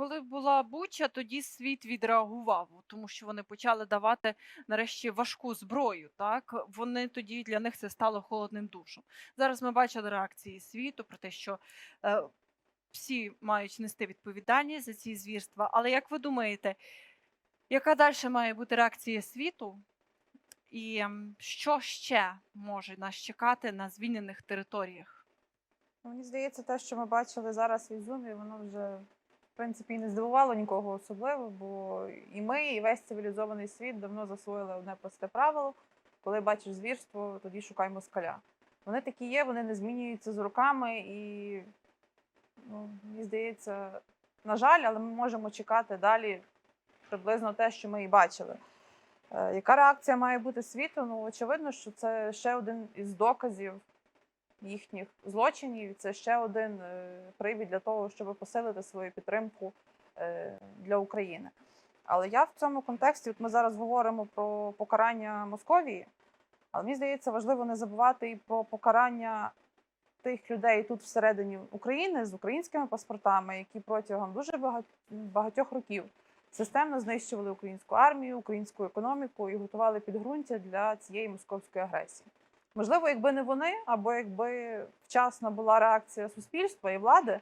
коли була Буча, тоді світ відреагував, тому що вони почали давати нарешті важку зброю. Так вони тоді для них це стало холодним душем. Зараз ми бачили реакції світу про те, що е, всі мають нести відповідальність за ці звірства. Але як ви думаєте, яка далі має бути реакція світу? І що ще може нас чекати на звільнених територіях? Мені здається, те, що ми бачили зараз в Ізумі, воно вже принципі не здивувало нікого особливо, бо і ми, і весь цивілізований світ давно засвоїли одне просте правило. Коли бачиш звірство, тоді шукай москаля. Вони такі є, вони не змінюються з роками, і ну, мені здається, на жаль, але ми можемо чекати далі приблизно те, що ми і бачили. Е, Яка реакція має бути світу? Ну, очевидно, що це ще один із доказів їхніх злочинів. Це ще один е, привід для того, щоб посилити свою підтримку е, для України. Але я в цьому контексті, от ми зараз говоримо про покарання Московії, але мені здається, важливо не забувати і про покарання тих людей тут всередині України з українськими паспортами, які протягом дуже багатьох років системно знищували українську армію, українську економіку і готували підґрунтя для цієї московської агресії. Можливо, якби не вони, або якби вчасно була реакція суспільства і влади,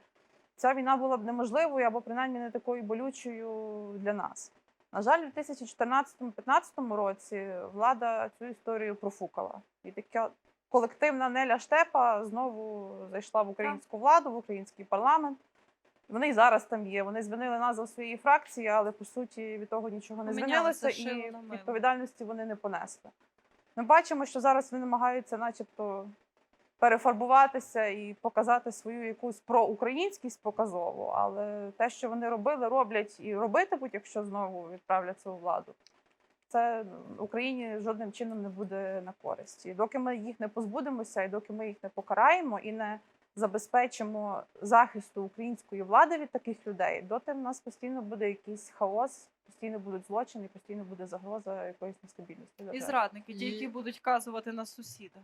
ця війна була б неможливою або принаймні не такою болючою для нас. На жаль, у 2014-2015 році влада цю історію профукала. І така колективна Неля Штепа знову зайшла в українську владу, в український парламент. Вони і зараз там є. Вони змінили назву своєї фракції, але по суті від того нічого не змінилося, і відповідальності вони не понесли. Ми бачимо, що зараз вони намагаються, начебто, перефарбуватися і показати свою якусь проукраїнськість показову, але те, що вони робили, роблять і робитимуть, якщо знову відправляться у владу. Це Україні жодним чином не буде на користь. І доки ми їх не позбудемося, і доки ми їх не покараємо і не забезпечимо захисту української влади від таких людей, доти в нас постійно буде якийсь хаос, постійно будуть злочини, постійно буде загроза якоїсь нестабільності. І зрадники, ті, які будуть вказувати на сусіда.